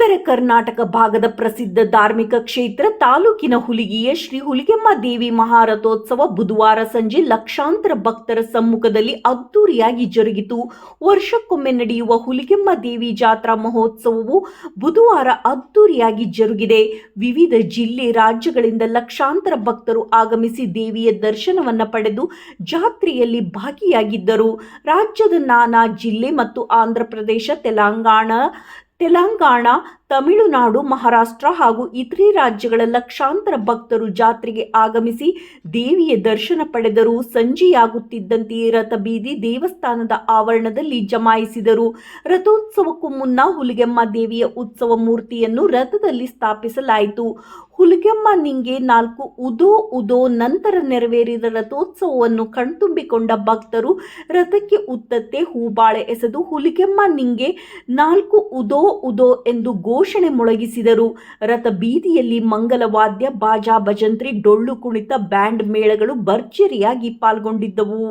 ಉತ್ತರ ಕರ್ನಾಟಕ ಭಾಗದ ಪ್ರಸಿದ್ಧ ಧಾರ್ಮಿಕ ಕ್ಷೇತ್ರ ತಾಲೂಕಿನ ಹುಲಿಗಿಯ ಶ್ರೀ ಹುಲಿಗೆಮ್ಮ ದೇವಿ ಮಹಾರಥೋತ್ಸವ ಬುಧವಾರ ಸಂಜೆ ಲಕ್ಷಾಂತರ ಭಕ್ತರ ಸಮ್ಮುಖದಲ್ಲಿ ಅದ್ದೂರಿಯಾಗಿ ಜರುಗಿತು. ವರ್ಷಕ್ಕೊಮ್ಮೆ ನಡೆಯುವ ಹುಲಿಗೆಮ್ಮ ದೇವಿ ಜಾತ್ರಾ ಮಹೋತ್ಸವವು ಬುಧವಾರ ಅದ್ದೂರಿಯಾಗಿ ಜರುಗಿದೆ. ವಿವಿಧ ಜಿಲ್ಲೆ, ರಾಜ್ಯಗಳಿಂದ ಲಕ್ಷಾಂತರ ಭಕ್ತರು ಆಗಮಿಸಿ ದೇವಿಯ ದರ್ಶನವನ್ನ ಪಡೆದು ಜಾತ್ರೆಯಲ್ಲಿ ಭಾಗಿಯಾಗಿದ್ದರು. ರಾಜ್ಯದ ನಾನಾ ಜಿಲ್ಲೆ ಮತ್ತು ಆಂಧ್ರಪ್ರದೇಶ ತೆಲಂಗಾಣ ತೆಲಂಗಾಣ, ತಮಿಳುನಾಡು, ಮಹಾರಾಷ್ಟ್ರ ಹಾಗೂ ಇತರೆ ರಾಜ್ಯಗಳ ಲಕ್ಷಾಂತರ ಭಕ್ತರು ಜಾತ್ರೆಗೆ ಆಗಮಿಸಿ ದೇವಿಯ ದರ್ಶನ ಪಡೆದರು ಸಂಜೆಯಾಗುತ್ತಿದ್ದಂತೆಯೇ ರಥ ಬೀದಿ ದೇವಸ್ಥಾನದ ಆವರಣದಲ್ಲಿ ಜಮಾಯಿಸಿದರು. ರಥೋತ್ಸವಕ್ಕೂ ಮುನ್ನ ಹುಲಿಗೆಮ್ಮ ದೇವಿಯ ಉತ್ಸವ ಮೂರ್ತಿಯನ್ನು ರಥದಲ್ಲಿ ಸ್ಥಾಪಿಸಲಾಯಿತು. ಹುಲಿಗೆಮ್ಮ ನಿಂಗೆ ನಾಲ್ಕು ಉದೋ ಉದೋ ನಂತರ ನೆರವೇರಿದ ರಥೋತ್ಸವವನ್ನು ಕಣ್ತುಂಬಿಕೊಂಡ ಭಕ್ತರು ರಥಕ್ಕೆ ಉತ್ತತ್ತೆ ಹೂಬಾಳೆ ಎಸೆದು ಹುಲಿಗೆಮ್ಮ ನಿಂಗೆ ನಾಲ್ಕು ಉದೋ ಉದೋ ಎಂದು ಘೋಷಣೆ ಮೊಳಗಿಸಿದರು. ರಥ ಬೀದಿಯಲ್ಲಿ ಮಂಗಲವಾದ್ಯ, ಬಾಜಾ ಭಜಂತ್ರಿ, ಡೊಳ್ಳು ಕುಣಿತ, ಬ್ಯಾಂಡ್ ಮೇಳಗಳು ಭರ್ಜರಿಯಾಗಿ ಪಾಲ್ಗೊಂಡಿದ್ದವು.